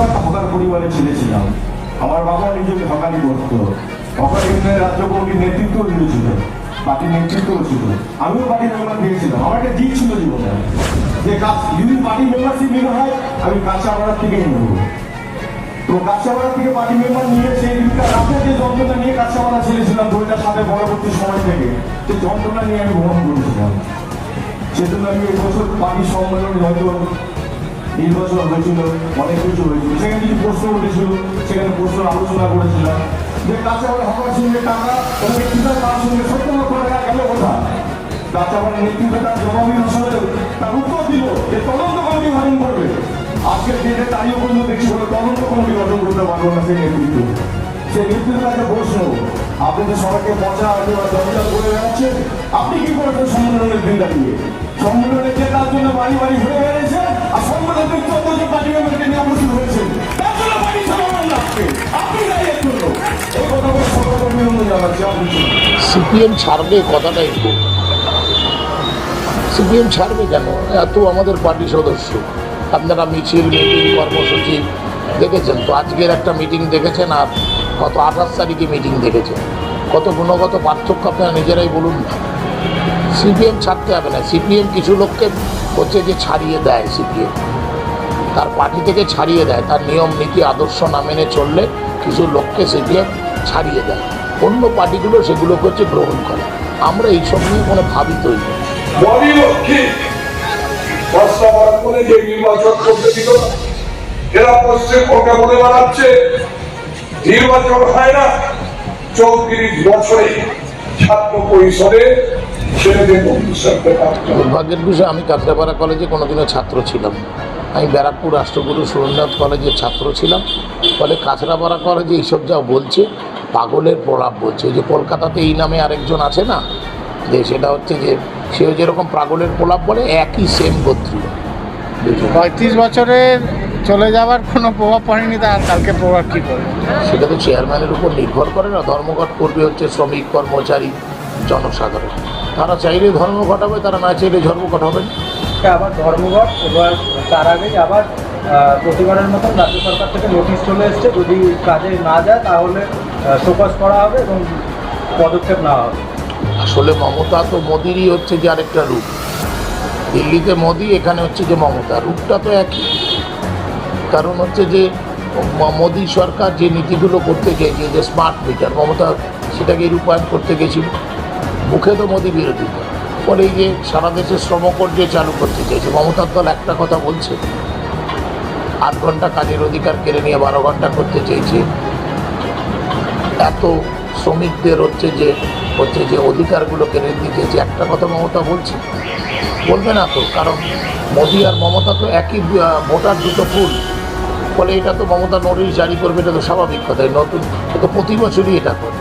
আমিও একটা পরিবারে ছেলে আমার বাবা নিজেকে হকারি করতো। হকার রাজ্য কমিটির নেতৃত্ব দিয়েছিল। পার্টির নেতৃত্ব ছিল। আমিও পার্টির মেম্বার দিয়েছিলাম। আমার একটা দিক ছিল জীবনে। যে কাজ যদি পার্টির মেম্বারশিপ নিতে হয়, আমি কাঁচাপাড়ার থেকে নেব। তো কাঁচাপাড়া থেকে পার্টি মেম্বার নিয়ে সেই দিনটা রাতে যে যন্ত্রণা নিয়ে কাঁচাপাড়া ছেড়েছিলাম দুইটার সাথে পরবর্তী সময় থেকে, সেই যন্ত্রণা নিয়ে আমি গ্রহণ করেছিলাম। সেজন্য আমি এই বছর পার্টি সম্মেলনে হয়তো নির্বাচন হয়েছিল, অনেক কিছু হয়েছিল। সেখানে কিছু প্রশ্ন উঠেছিল, সেখানে প্রশ্ন আলোচনা করেছিলাম। যে কাঁচাপাড়া হকার সঙ্গে টাকা এবং তার সঙ্গে সত্তর লক্ষ টাকা গেল কোথা কাঁচাপাড়া নেতৃত্ব তার জবাবি আসলে তার উত্তর দিল যে তদন্ত কমিটি গঠন করবে। আজকের ডেটে তারিও পর্যন্ত দেখছি হলো তদন্ত কমিটি গঠন করতে পারব না সেই নেতৃত্ব। সেই নেতৃত্বের কাছে প্রশ্ন আপনি যে সবাইকে পচা আছে বা দরজা করে বেড়াচ্ছেন আপনি কি করেছেন সম্মেলনের দিনটা দিয়ে? সম্মেলনে যে তার জন্য বাড়ি বাড়ি বেড়েছে, আর জন পার্টি মেম্বারকে নিয়ে জানাচ্ছি। সিপিএম ছাড়বে কথাটাই ভুল সিপিএম ছাড়বে কেন? এত আমাদের পার্টি সদস্য। আপনারা মিছিল, মিটিং, কর্মসূচি দেখেছেন তো? আজকের একটা মিটিং দেখেছেন আর গত আঠাশ তারিখে মিটিং দেখেছেন। কত গুণগত পার্থক্য আপনারা নিজেরাই বলুন না। সিপিএম ছাড়তে হবে না। সিপিএম কিছু লোককে হচ্ছে যে ছাড়িয়ে দেয় সিপিএম। তার পার্টি থেকে ছাড়িয়ে দেয়। তার নিয়ম, নীতি, আদর্শ না মেনে চললে কিছু লোককে সিপিএম ছাড়িয়ে দেয়। অন্য পার্টিগুলো সেগুলোকে হচ্ছে গ্রহণ করে। আমরা এইসব নিয়ে কোনো ভাবি তৈরি নির্বাচন হয় না। চৌত্রিশ বছরে ছাত্র পরিষদে দুর্ভাগ্যের বিষয় আমি কাঁচরাপাড়া কলেজে কোনোদিনও ছাত্র ছিলাম আমি ব্যারাকপুর রাষ্ট্রগুরু সুরেন্দ্রনাথ কলেজের ছাত্র ছিলাম। ফলে কাঁচরাপাড়া কলেজে এইসব যা বলছে পাগলের প্রলাপ বলছে। যে কলকাতাতে এই নামে আরেকজন আছে না যে সেটা হচ্ছে যে সেও যেরকম পাগলের প্রলাপ বলে একই সেম গোত্রীয়। পঁয়ত্রিশ বছরের চলে যাওয়ার কোনো প্রভাব পড়েনি তা আর কালকে প্রভাব কী করবে সেটা তো চেয়ারম্যানের উপর নির্ভর করে না। ধর্মঘট করবে হচ্ছে শ্রমিক কর্মচারী জনসাধারণ। তারা চাইলে ধর্মঘট হবে তারা না চাইলে ধর্মঘট হবে না। আবার ধর্মঘট এবার তার আগেই আবার প্রতিবারের মতন রাজ্য সরকার থেকে নোটিশ চলে এসছে যদি কাজে না যায় তাহলে শোকজ করা হবে এবং পদক্ষেপ নেওয়া হবে। আসলে মমতা তো মোদিরই হচ্ছে যে আরেকটা রূপ। দিল্লিতে মোদি এখানে হচ্ছে যে মমতা। রূপটা তো একই। কারণ হচ্ছে যে মোদি সরকার যে নীতিগুলো করতে চেয়েছে যে স্মার্ট মিটার মমতা সেটাকে রূপায়ণ করতে গেছিল। মুখে তো মোদি বিরোধিতা ফলে যে সারা দেশে শ্রমকর যে চালু করতে চেয়েছে মমতার দল একটা কথা বলছে, আট ঘণ্টা কাজের অধিকার কেড়ে নিয়ে বারো ঘণ্টা করতে চেয়েছে এত শ্রমিকদের হচ্ছে যে হচ্ছে যে অধিকারগুলো কেড়ে দিতে যে একটা কথা মমতা বলছে। বলবে না তো, কারণ মোদি আর মমতা তো একই ভোটার দুটো ফুল। ফলে এটা তো মমতা নোটিশ জারি করবে, এটা তো স্বাভাবিক কথা নতুন তো প্রতি বছরই এটা করে।